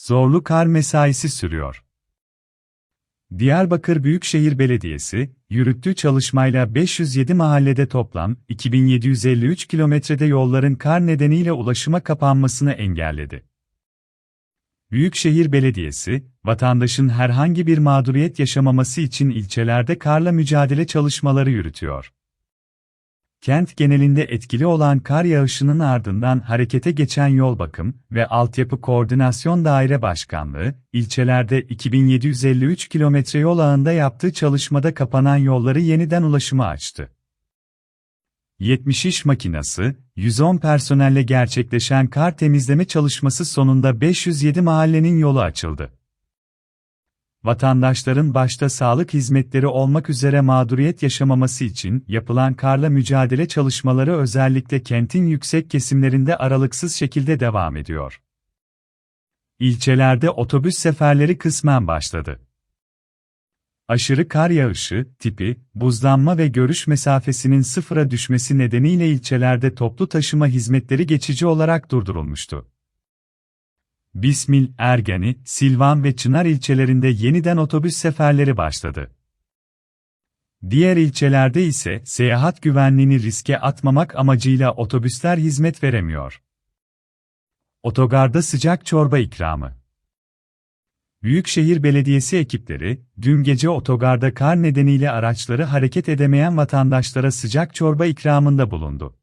Zorlu kar mesaisi sürüyor. Diyarbakır Büyükşehir Belediyesi, yürüttüğü çalışmayla 507 mahallede toplam 2753 kilometrede yolların kar nedeniyle ulaşıma kapanmasını engelledi. Büyükşehir Belediyesi, vatandaşın herhangi bir mağduriyet yaşamaması için ilçelerde karla mücadele çalışmaları yürütüyor. Kent genelinde etkili olan kar yağışının ardından harekete geçen Yol Bakım ve Altyapı Koordinasyon Daire Başkanlığı, ilçelerde 2753 kilometre yol ağında yaptığı çalışmada kapanan yolları yeniden ulaşıma açtı. 70 iş makinası, 110 personelle gerçekleşen kar temizleme çalışması sonunda 507 mahallenin yolu açıldı. Vatandaşların başta sağlık hizmetleri olmak üzere mağduriyet yaşamaması için yapılan karla mücadele çalışmaları özellikle kentin yüksek kesimlerinde aralıksız şekilde devam ediyor. İlçelerde otobüs seferleri kısmen başladı. Aşırı kar yağışı, tipi, buzlanma ve görüş mesafesinin sıfıra düşmesi nedeniyle ilçelerde toplu taşıma hizmetleri geçici olarak durdurulmuştu. Bismil, Ergeni, Silvan ve Çınar ilçelerinde yeniden otobüs seferleri başladı. Diğer ilçelerde ise seyahat güvenliğini riske atmamak amacıyla otobüsler hizmet veremiyor. Otogarda sıcak çorba ikramı. Büyükşehir Belediyesi ekipleri, dün gece otogarda kar nedeniyle araçları hareket edemeyen vatandaşlara sıcak çorba ikramında bulundu.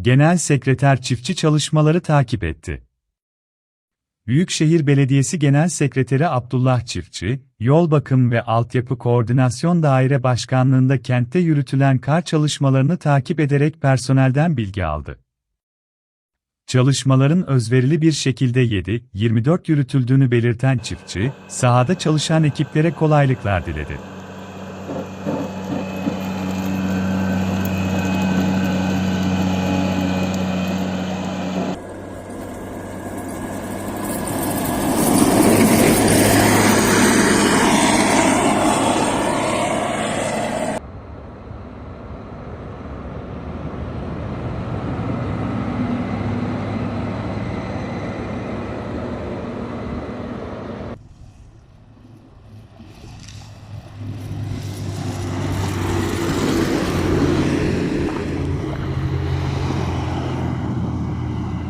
Genel Sekreter çiftçi çalışmaları takip etti. Büyükşehir Belediyesi Genel Sekreteri Abdullah Çiftçi, Yol Bakım ve Altyapı Koordinasyon Daire Başkanlığında kentte yürütülen kar çalışmalarını takip ederek personelden bilgi aldı. Çalışmaların özverili bir şekilde 7-24 yürütüldüğünü belirten çiftçi, sahada çalışan ekiplere kolaylıklar diledi.